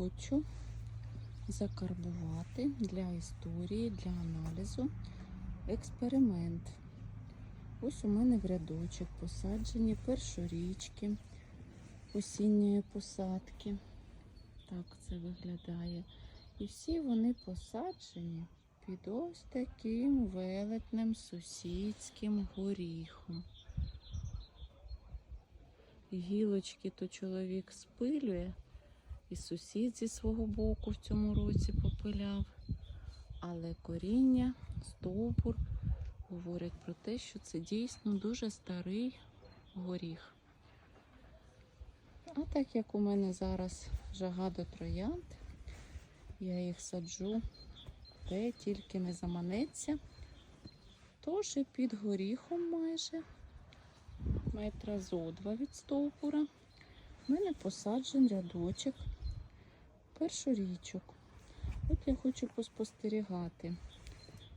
хочу закарбувати для історії, для аналізу експеримент. Ось у мене в рядочок посаджені першорічки осінньої посадки. Так це виглядає. І всі вони посаджені під ось таким велетним сусідським горіхом. Гілочки то чоловік спилює, і сусід зі свого боку в цьому році попиляв. Але коріння, стовбур говорять про те, що це дійсно дуже старий горіх. А так як у мене зараз жага до троянд, я їх саджу, де тільки не заманеться. Тож і під горіхом майже метра зо два від стовбура. У мене посаджен рядочок першорічок. От я хочу поспостерігати,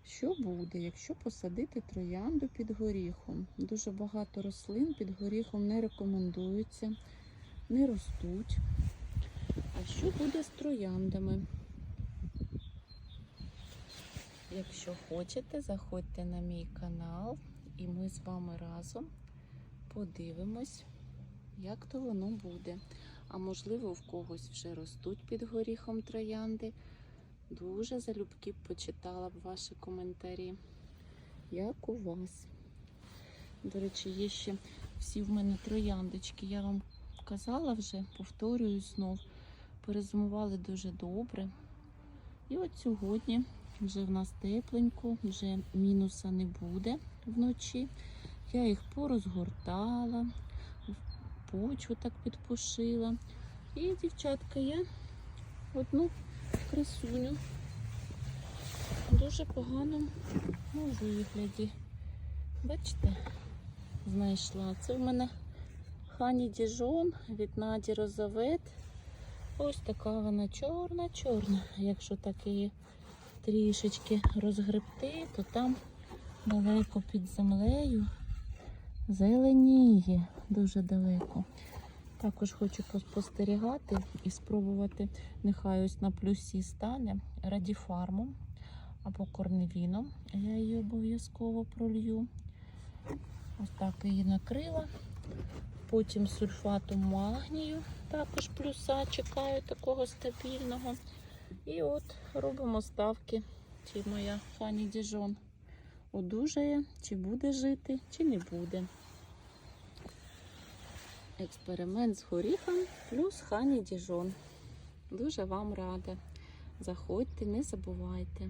що буде, якщо посадити троянду під горіхом. Дуже багато рослин під горіхом не рекомендуються, не ростуть. А що буде з трояндами? Якщо хочете, заходьте на мій канал і ми з вами разом подивимось, як то воно буде. А можливо, в когось вже ростуть під горіхом троянди. Дуже залюбки почитала б ваші коментарі. Як у вас? До речі, є ще всі в мене трояндочки. Я вам казала вже, повторюю знов. Перезимували дуже добре. І от сьогодні вже в нас тепленько, вже мінуса не буде вночі. Я їх порозгортала, почву так підпушила. І, дівчатка, я одну красуню в дуже поганому вигляді. Бачите, знайшла. Це в мене Хані Діжон від Наді Розовет. Ось така вона чорна-чорна. Якщо так її трішечки розгребти, то там далеко під землею зеленіє дуже далеко. Також хочу поспостерігати і спробувати, нехай ось на плюсі стане радіфармом або корневіном. Я її обов'язково пролью. Ось так її накрила. Потім сульфатом магнію, також плюса чекаю такого стабільного. І от робимо ставки, чи моя Хані Діжон одужає, чи буде жити, чи не буде. Експеримент з горіхом плюс Хані Діжон. Дуже вам рада. Заходьте, не забувайте.